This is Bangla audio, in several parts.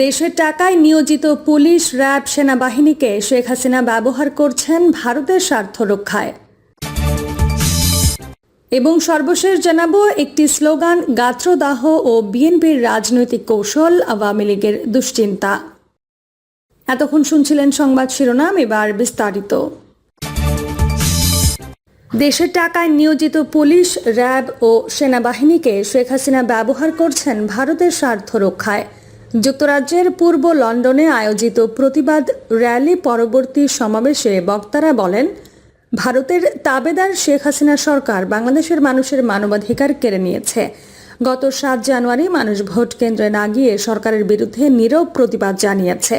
দেশের টাকায় নিয়োজিত পুলিশ, র্যাব, সেনাবাহিনীকে শেখ হাসিনা ব্যবহার করছেন ভারতের স্বার্থ রক্ষায়। এবং সর্বশেষ জানাব একটি স্লোগান, গাত্রদাহ ও বিএনপির রাজনৈতিক কৌশল আওয়ামী লীগের দুশ্চিন্তা। এতক্ষণ শুনছিলেন সংবাদ শিরোনাম, এবার বিস্তারিত। দেশের টাকায় নিয়োজিত পুলিশ, র্যাব ও সেনাবাহিনীকে শেখ হাসিনা ব্যবহার করছেন ভারতের স্বার্থ রক্ষায়। যুক্তরাজ্যের পূর্ব লন্ডনে আয়োজিত প্রতিবাদ র্যালি পরবর্তী সমাবেশে বক্তারা বলেন, ভারতের তাবেদার শেখ হাসিনা সরকার বাংলাদেশের মানুষের মানবাধিকার কেড়ে নিয়েছে। গত সাত জানুয়ারি মানুষ ভোট কেন্দ্রে না গিয়ে সরকারের বিরুদ্ধে নীরব প্রতিবাদ জানিয়েছে।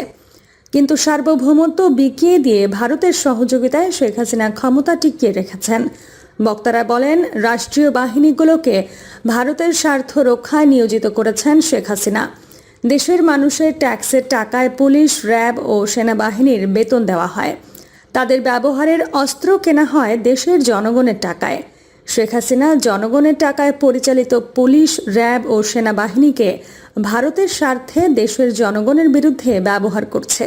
কিন্তু সার্বভৌমত্ব বিকিয়ে দিয়ে ভারতের সহযোগিতায় শেখ হাসিনা ক্ষমতা টিকিয়ে রেখেছেন। বক্তারা বলেন, রাষ্ট্রীয় বাহিনীগুলোকে ভারতের স্বার্থ রক্ষায় নিয়োজিত করেছেন শেখ হাসিনা। দেশের মানুষের ট্যাক্সের টাকায় পুলিশ, র্যাব ও সেনাবাহিনীর বেতন দেওয়া হয়। তাদের ব্যবহারের অস্ত্র কেনা হয় দেশের জনগণের টাকায়। শেখ হাসিনা জনগণের টাকায় পরিচালিত পুলিশ, র্যাব ও সেনাবাহিনীকে ভারতের স্বার্থে দেশের জনগণের বিরুদ্ধে ব্যবহার করছে।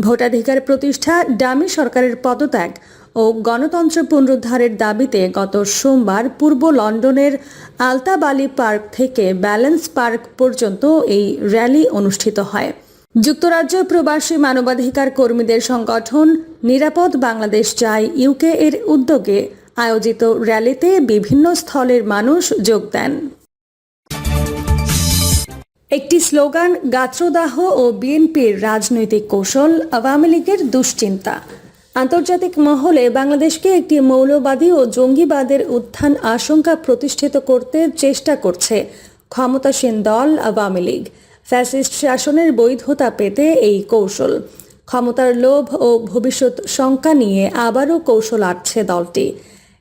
ভোটাধিকার প্রতিষ্ঠা ডামি সরকারের পদত্যাগ ও গণতন্ত্র পুনরুদ্ধারের দাবিতে গত সোমবার পূর্ব লন্ডনের আলতাবালি পার্ক থেকে ব্যালেন্স পার্ক পর্যন্ত এই র্যালি অনুষ্ঠিত হয়। যুক্তরাজ্য প্রবাসী মানবাধিকার কর্মীদের সংগঠন নিরাপদ বাংলাদেশ চাই ইউকে এর উদ্যোগে আয়োজিত র্যালিতে বিভিন্ন স্থলের মানুষ যোগ দেন। একটি স্লোগান, গাত্রদাহ ও বিএনপির রাজনৈতিক কৌশল আওয়ামী লীগের দুশ্চিন্তা। আন্তর্জাতিক মহলে বাংলাদেশকে একটি মৌলবাদী ও জঙ্গিবাদের উত্থান আশঙ্কা প্রতিষ্ঠিত করতে চেষ্টা করছে ক্ষমতাসীন দল আওয়ামী লীগ। ফ্যাসিস্ট শাসনের বৈধতা পেতে এই কৌশল। ক্ষমতার লোভ ও ভবিষ্যৎ শঙ্কা নিয়ে আবারও কৌশল আটছে দলটি।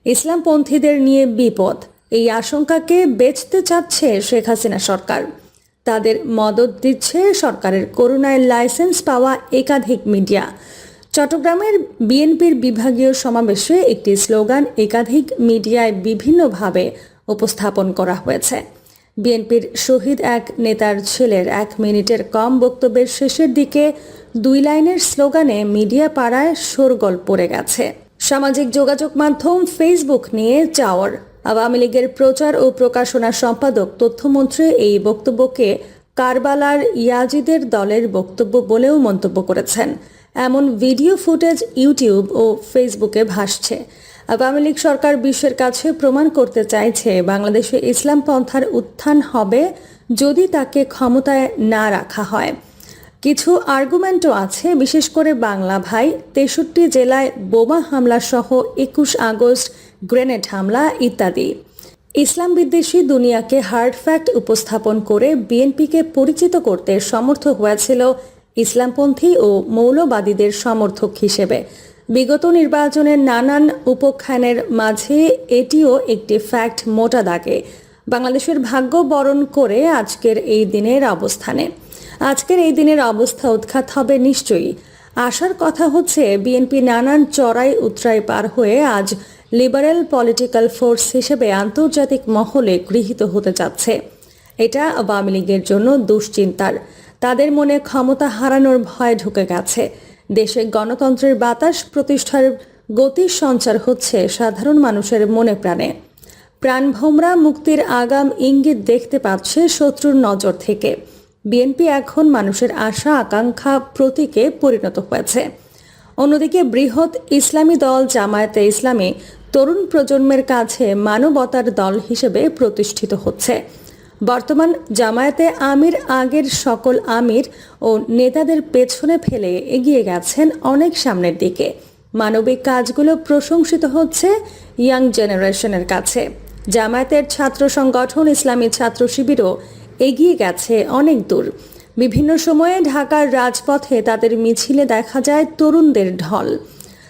ইসলামপন্থীদের নিয়ে বিপদ। এই আশঙ্কাকে বেচতে চাচ্ছে শেখ হাসিনা সরকার। তাদের মদত দিচ্ছে সরকারের করুণায় লাইসেন্স পাওয়া একাধিক মিডিয়া। চট্টগ্রামের বিএনপির বিভাগীয় সমাবেশে একটি স্লোগান একাধিক মিডিয়ায় বিভিন্নভাবে উপস্থাপন করা হয়েছে। বিএনপির শহীদ এক নেতার ছেলের এক মিনিটের কম বক্তব্যের শেষের দিকে দুই লাইনের স্লোগানে মিডিয়া পাড়ায় শোরগোল পড়ে গেছে। সামাজিক যোগাযোগ মাধ্যম ফেসবুক নিয়ে চাওয়ার আওয়ামী লীগের প্রচার ও প্রকাশনা সম্পাদক, তথ্যমন্ত্রী এই বক্তব্যকে কারবালার ইয়াজিদের দলের বক্তব্য বলেও মন্তব্য করেছেন। এমন ভিডিও ফুটেজ ইউটিউব ও ফেসবুকে ভাসছে। আওয়ামী লীগ সরকার বিশ্বের কাছে প্রমাণ করতে চাইছে, বাংলাদেশে ইসলাম পন্থার উত্থান হবে যদি তাকে ক্ষমতায় না রাখা হয়। কিছু আর্গুমেন্টও আছে, বিশেষ করে বাংলা ভাই, তেষট্টি জেলায় বোমা হামলা সহ একুশ আগস্ট গ্রেনেড হামলা ইত্যাদি। ইসলাম বিদ্বেষী দুনিয়াকে হার্ড ফ্যাক্ট উপস্থাপন করে বিএনপিকে পরিচিত করতে সমর্থ হয়েছিল ইসলামপন্থী ও মৌলবাদীদের সমর্থক হিসেবে। বিগত নির্বাচনের নানান উপখ্যানের মাঝে এটিও একটি ফ্যাক্ট মোটা দাগে। বাংলাদেশের ভাগ্য বরণ করে আজকের এই দিনের অবস্থানে। আজকের এই দিনের অবস্থা উৎখাত হবে নিশ্চয়ই। আসার কথা হচ্ছে, বিএনপি নানান চড়াই উতরাই পার হয়ে আজ লিবারেল পলিটিক্যাল ফোর্স হিসেবে আন্তর্জাতিক মহলে গৃহীত হতে যাচ্ছে। এটা আওয়ামী লীগের জন্য দুশ্চিন্তার। তাদের মনে ক্ষমতা হারানোর ভয় ঢুকে গেছে। দেশে গণতন্ত্রের বাতাস প্রতিষ্ঠার গতির সঞ্চার হচ্ছে সাধারণ মানুষের মনে প্রাণে। প্রাণভোমরা মুক্তির আগাম ইঙ্গিত দেখতে পাচ্ছে শত্রুর নজর থেকে। বিএনপি এখন মানুষের আশা, আকাঙ্ক্ষা, প্রতীকে পরিণত হয়েছে। অন্যদিকে বৃহৎ ইসলামী দল জামায়াতে ইসলামী তরুণ প্রজন্মের কাছে মানবতার দল হিসেবে প্রতিষ্ঠিত হচ্ছে। বর্তমান জামায়াতে আমির আগের সকল আমির ও নেতাদের পেছনে ফেলে এগিয়ে গেছেন অনেক সামনের দিকে। মানবিক কাজগুলো প্রশংসিত হচ্ছে ইয়াং জেনারেশনের কাছে। জামায়াতের ছাত্র সংগঠন ইসলামী ছাত্র শিবিরও এগিয়ে গেছে অনেক দূর। বিভিন্ন সময়ে ঢাকার রাজপথে তাদের মিছিলে দেখা যায় তরুণদের ঢল।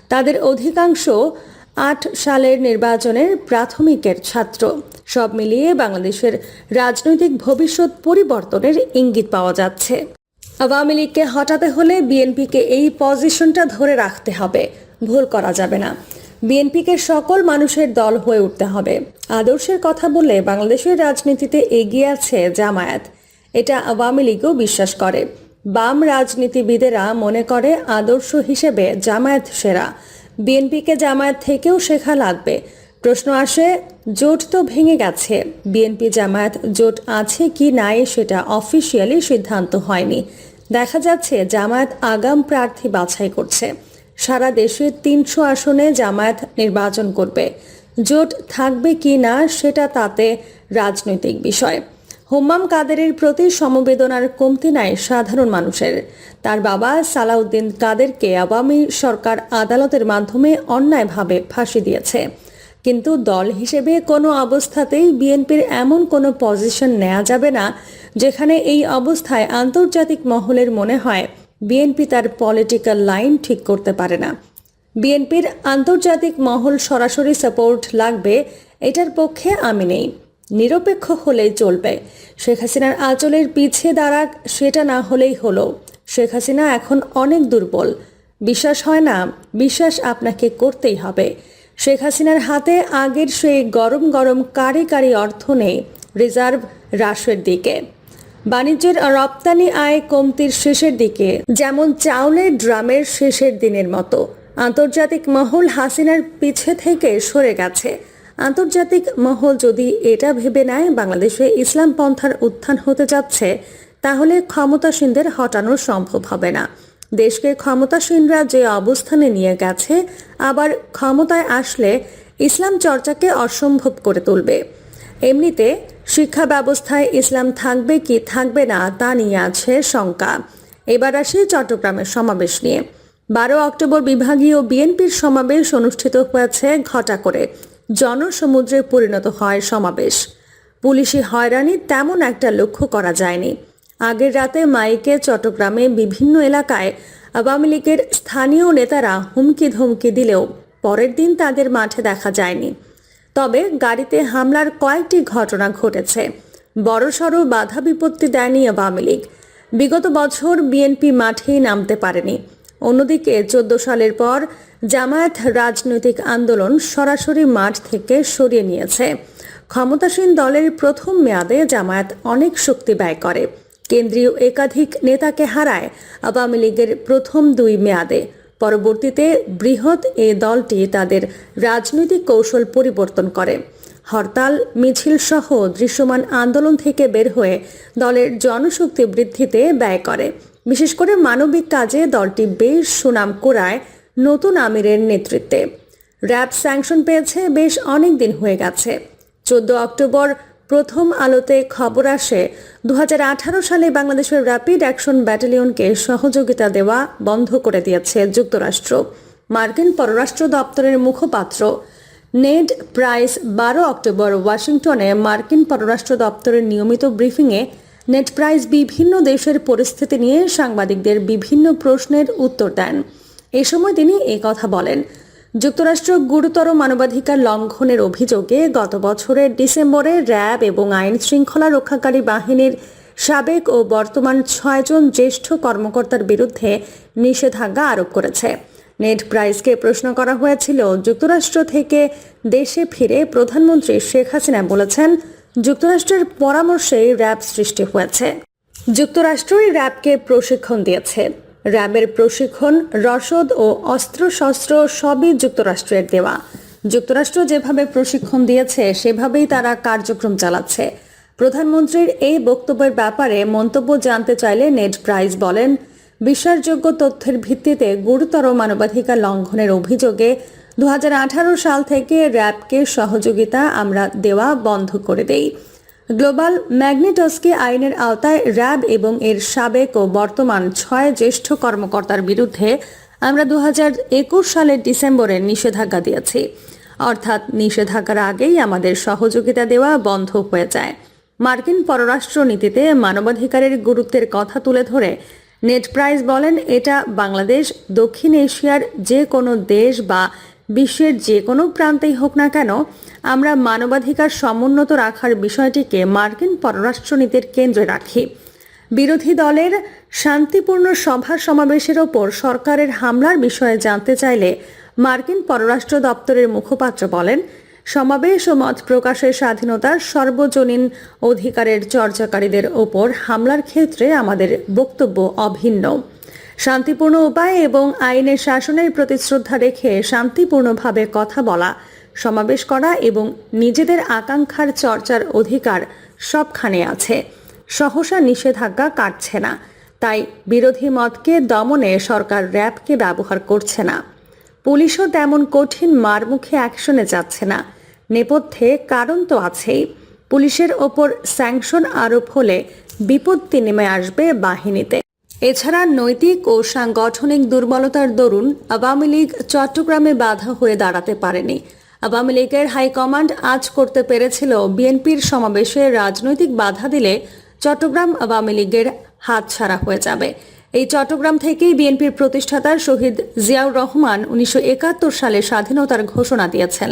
তাদের অধিকাংশ আট সালের নির্বাচনের প্রাথমিকের ছাত্র। সব মিলিয়ে বাংলাদেশের রাজনৈতিক ভবিষ্যৎ পরিবর্তনের ইঙ্গিত পাওয়া যাচ্ছে। আওয়ামী লীগকে হটাতে হলে বিএনপিকে এই পজিশনটা ধরে রাখতে হবে। ভুল করা যাবে না। বিএনপিকে সকল মানুষের দল হয়ে উঠতে হবে। আদর্শের কথা বললে বাংলাদেশের রাজনীতিতে এগিয়ে আছে জামায়াত। এটা আওয়ামী লীগও বিশ্বাস করে। বাম রাজনীতিবিদেরা মনে করে আদর্শ হিসেবে জামায়াত সেরা। বিএনপিকে জামায়াত থেকেও শেখা লাগবে। প্রশ্ন আসে, জোট তো ভেঙে গেছে। বিএনপি জামায়াত জোট আছে কি নাই সেটা অফিসিয়ালি সিদ্ধান্ত হয়নি। দেখা যাচ্ছে, জামায়াত আগাম প্রার্থী বাছাই করছে। সারা দেশে তিনশো আসনে জামায়াত নির্বাচন করবে। জোট থাকবে কি না সেটা তাতে রাজনৈতিক বিষয়। হোম্মাম কাদেরের প্রতি সমবেদনার কমতি নাই সাধারণ মানুষের। তার বাবা সালাউদ্দিন কাদেরকে আওয়ামী সরকার আদালতের মাধ্যমে অন্যায়ভাবে ফাঁসি দিয়েছে। কিন্তু দল হিসেবে কোনো অবস্থাতেই বিএনপির এমন কোনো পজিশন নেওয়া যাবে না, যেখানে এই অবস্থায় আন্তর্জাতিক মহলের মনে হয় বিএনপি তার পলিটিক্যাল লাইন ঠিক করতে পারে না। বিএনপির আন্তর্জাতিক মহল সরাসরি সাপোর্ট লাগবে, এটার পক্ষে আমি নেই। নিরপেক্ষ হলেই চলবে। শেখ হাসিনার আঁচলের পিছিয়ে দাঁড়াক সেটা না হলেই হলো। শেখ হাসিনা এখন অনেক দুর্বল। বিশ্বাস হয় না, বিশ্বাস আপনাকে করতেই হবে। শেখ হাসিনার হাতে আগের সেই গরম গরম কারি কারি অর্থ নেই রিজার্ভ হ্রাসের দিকে। বাণিজ্যের রপ্তানি আয় কমতির শেষের দিকে, যেমন চাউলের ড্রামের শেষের দিনের মতো। আন্তর্জাতিক মহল হাসিনার পিছে থেকে সরে গেছে। আন্তর্জাতিক মহল যদি এটা ভেবে নেয় বাংলাদেশে ইসলাম পন্থার উত্থান হতে যাচ্ছে, তাহলে ক্ষমতাসীনদের হটানো সম্ভব হবে না। দেশকে ক্ষমতাসীনরা যে অবস্থানে নিয়ে গেছে, আবার ক্ষমতায় আসলে ইসলাম চর্চাকে অসম্ভব করে তুলবে। এমনিতে শিক্ষা ব্যবস্থায় ইসলাম থাকবে কি থাকবে না, তা নিয়ে আছে শঙ্কা। এবার আসি চট্টগ্রামের সমাবেশ নিয়ে। বারো অক্টোবর বিভাগীয় বিএনপির সমাবেশ অনুষ্ঠিত হয়েছে ঘটা করে। জনসমুদ্রে পরিণত হয় সমাবেশ। পুলিশি হয়রানি তেমন একটা লক্ষ্য করা যায়নি। আগের রাতে মাইকে চট্টগ্রামে বিভিন্ন এলাকায় আওয়ামী লীগের স্থানীয় নেতারা হুমকি ধমকি দিলেও পরের দিন তাদের মাঠে দেখা যায়নি। তবে গাড়িতে হামলার কয়েকটি ঘটনা ঘটেছে। বড়সড় বাধা বিপত্তি দেয়নি আওয়ামী লীগ। বিগত বছর বিএনপি মাঠেই নামতে পারেনি। অন্যদিকে চোদ্দ সালের পর জামায়াত রাজনৈতিক আন্দোলন সরাসরি মাঠ থেকে সরিয়ে নিয়েছে। ক্ষমতাসীন দলের প্রথম মেয়াদে জামায়াত অনেক শক্তি ব্যয় করে। কেন্দ্রীয় একাধিক নেতাকে হারায় আওয়ামী লীগের প্রথম দুই মেয়াদে। পরবর্তীতে বৃহৎ এ দলটি তাদের রাজনৈতিক কৌশল পরিবর্তন করে। হরতাল, মিছিল সহ দৃশ্যমান আন্দোলন থেকে বের হয়ে দলের জনশক্তি বৃদ্ধিতে ব্যয় করে। বিশেষ করে মানবিক কাজে দলটি বেশ সুনাম কুড়ায় নতুন আমিরের নেতৃত্বে। র্যাব স্যাংশন পেয়েছে বেশ অনেক দিন হয়ে গেছে। চোদ্দ অক্টোবর প্রথম আলোতে খবর আসে দু হাজার আঠারো সালে বাংলাদেশের র্যাপিড অ্যাকশন ব্যাটালিয়নকে সহযোগিতা দেওয়া বন্ধ করে দিয়েছে যুক্তরাষ্ট্র। মার্কিন পররাষ্ট্র দপ্তরের মুখপাত্র নেড প্রাইস বারো অক্টোবর ওয়াশিংটনে মার্কিন পররাষ্ট্র দপ্তরের নিয়মিত ব্রিফিংয়ে নেট প্রাইস বিভিন্ন দেশের পরিস্থিতি নিয়ে সাংবাদিকদের বিভিন্ন প্রশ্নের উত্তর দেন। এ সময় তিনি এ কথা বলেন। যুক্তরাষ্ট্র গুরুতর মানবাধিকার লঙ্ঘনের অভিযোগে গত বছরের ডিসেম্বরে র্যাব এবং আইন শৃঙ্খলা রক্ষাকারী বাহিনীর সাবেক ও বর্তমান ছয়জন জ্যেষ্ঠ কর্মকর্তার বিরুদ্ধে নিষেধাজ্ঞা আরোপ করেছে। নেট প্রাইসকে প্রশ্ন করা হয়েছিল, যুক্তরাষ্ট্র থেকে দেশে ফিরে প্রধানমন্ত্রী শেখ হাসিনা বলেছেন, যুক্তরাষ্ট্রের পরামর্শেই র্যাব সৃষ্টি হয়েছে। যুক্তরাষ্ট্রই র্যাবকে প্রশিক্ষণ দিয়েছে। র্যাবের প্রশিক্ষণ, রসদ ও অস্ত্রশস্ত্র সবই যুক্তরাষ্ট্রের দেওয়া। যুক্তরাষ্ট্র যেভাবে প্রশিক্ষণ দিয়েছে, সেভাবেই তারা কার্যক্রম চালাচ্ছে। প্রধানমন্ত্রীর এই বক্তব্যের ব্যাপারে মন্তব্য জানতে চাইলে নেড প্রাইজ বলেন, বিশ্বাসযোগ্য তথ্যের ভিত্তিতে গুরুতর মানবাধিকার লঙ্ঘনের অভিযোগে দু হাজার আঠারো সাল থেকে র্যাবকে সহযোগিতা আমরা দেওয়া বন্ধ করে দেই। গ্লোবাল ম্যাগনেটস্কি আইনের আওতায় র্যাব এবং এর সাবেক ও বর্তমান ছয় জ্যেষ্ঠ কর্মকর্তার বিরুদ্ধে আমরা দু হাজার একুশ সালের ডিসেম্বরে নিষেধাজ্ঞা দিয়েছি। অর্থাৎ নিষেধাজ্ঞার আগেই আমাদের সহযোগিতা দেওয়া বন্ধ হয়ে যায়। মার্কিন পররাষ্ট্র নীতিতে মানবাধিকারের গুরুত্বের কথা তুলে ধরে নেট প্রাইস বলেন, এটা বাংলাদেশ, দক্ষিণ এশিয়ার যে কোনো দেশ বা বিশ্বের যে কোনো প্রান্তেই হোক না কেন, আমরা মানবাধিকার সমুন্নত রাখার বিষয়টিকে মার্কিন পররাষ্ট্রনীতির কেন্দ্রে রাখি। বিরোধী দলের শান্তিপূর্ণ সভা সমাবেশের ওপর সরকারের হামলার বিষয়ে জানতে চাইলে মার্কিন পররাষ্ট্র দপ্তরের মুখপাত্র বলেন, সমাবেশ ও মত প্রকাশের স্বাধীনতার সর্বজনীন অধিকারের চর্চাকারীদের ওপর হামলার ক্ষেত্রে আমাদের বক্তব্য অভিন্ন। শান্তিপূর্ণ উপায় এবং আইনের শাসনের প্রতি শ্রদ্ধা রেখে শান্তিপূর্ণভাবে কথা বলা, সমাবেশ করা এবং নিজেদের আকাঙ্ক্ষার চর্চার অধিকার সবখানে আছে। সহসা নিষেধাজ্ঞা কাটছে না। তাই বিরোধী মতকে দমনে সরকার র্যাবকে ব্যবহার করছে না। পুলিশও তেমন কঠিন মারমুখে অ্যাকশনে যাচ্ছে না। নেপথ্যে কারণ তো আছেই। পুলিশের ওপর স্যাংশন আরোপ হলে বিপত্তি নেমে আসবে বাহিনীতে। এছাড়া নৈতিক ও সাংগঠনিক দুর্বলতার দরুন আওয়ামী লীগ চট্টগ্রামে বাধা হয়ে দাঁড়াতে পারেনি। আওয়ামী লীগের হাইকমান্ড আজ করতে পেরেছিল বিএনপির সমাবেশে রাজনৈতিক বাধা দিলে চট্টগ্রাম আওয়ামী লীগের হাতছাড়া হয়ে যাবে। এই চট্টগ্রাম থেকেই বিএনপির প্রতিষ্ঠাতা শহীদ জিয়াউর রহমান উনিশশো একাত্তর সালে স্বাধীনতার ঘোষণা দিয়েছেন।